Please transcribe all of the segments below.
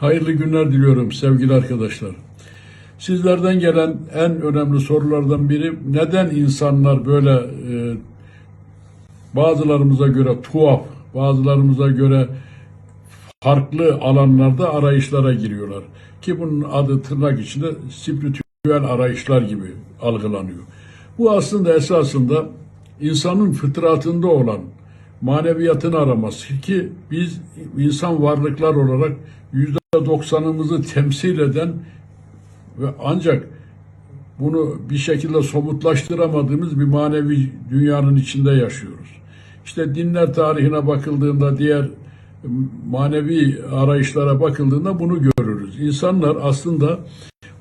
Hayırlı günler diliyorum sevgili arkadaşlar. Sizlerden gelen en önemli sorulardan biri neden insanlar böyle e, bazılarımıza göre tuhaf, bazılarımıza göre farklı alanlarda arayışlara giriyorlar. Ki bunun adı tırnak içinde spiritüel arayışlar gibi algılanıyor. Bu aslında esasında insanın fıtratında olan maneviyatını araması ki biz insan varlıklar olarak yüzde doksanımızı temsil eden ve ancak bunu bir şekilde somutlaştıramadığımız bir manevi dünyanın içinde yaşıyoruz. İşte dinler tarihine bakıldığında diğer manevi arayışlara bakıldığında bunu görürüz. İnsanlar aslında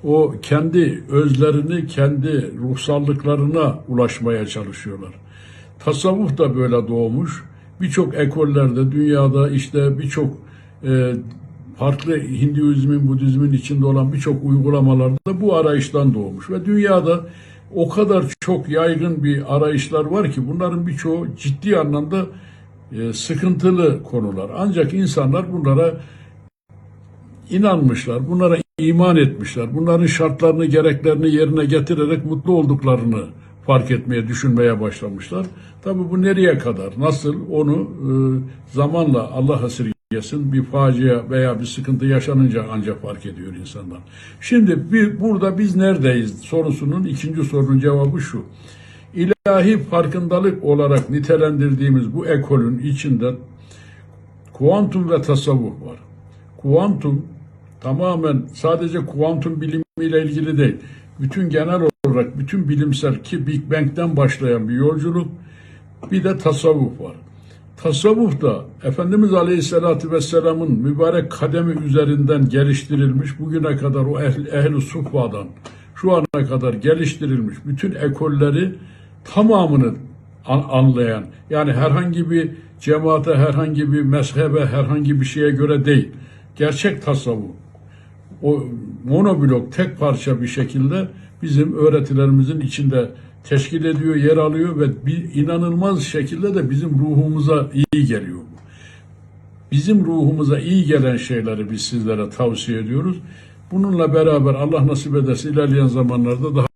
o kendi özlerini, kendi ruhsallıklarına ulaşmaya çalışıyorlar. Tasavvuf da böyle doğmuş. Birçok ekollerde, dünyada işte birçok e, farklı Hinduizmin, Budizmin içinde olan birçok uygulamalarda bu arayıştan doğmuş. Ve dünyada o kadar çok yaygın bir arayışlar var ki bunların birçoğu ciddi anlamda e, sıkıntılı konular. Ancak insanlar bunlara inanmışlar, bunlara iman etmişler. Bunların şartlarını, gereklerini yerine getirerek mutlu olduklarını fark etmeye, düşünmeye başlamışlar. Tabi bu nereye kadar, nasıl onu e, zamanla Allah esirgesin bir facia veya bir sıkıntı yaşanınca ancak fark ediyor insanlar. Şimdi bir, burada biz neredeyiz sorusunun ikinci sorunun cevabı şu. İlahi farkındalık olarak nitelendirdiğimiz bu ekolün içinde kuantum ve tasavvuf var. Kuantum tamamen sadece kuantum bilimiyle ilgili değil. Bütün genel olarak bütün bilimsel ki Big Bang'den başlayan bir yolculuk bir de tasavvuf var. Tasavvuf da Efendimiz Aleyhisselatü Vesselam'ın mübarek kademi üzerinden geliştirilmiş bugüne kadar o ehl, ehl-i suffadan şu ana kadar geliştirilmiş bütün ekolleri tamamını an- anlayan yani herhangi bir cemaate herhangi bir mezhebe herhangi bir şeye göre değil gerçek tasavvuf o monoblok tek parça bir şekilde bizim öğretilerimizin içinde teşkil ediyor, yer alıyor ve bir inanılmaz şekilde de bizim ruhumuza iyi geliyor. Bizim ruhumuza iyi gelen şeyleri biz sizlere tavsiye ediyoruz. Bununla beraber Allah nasip ederse ilerleyen zamanlarda daha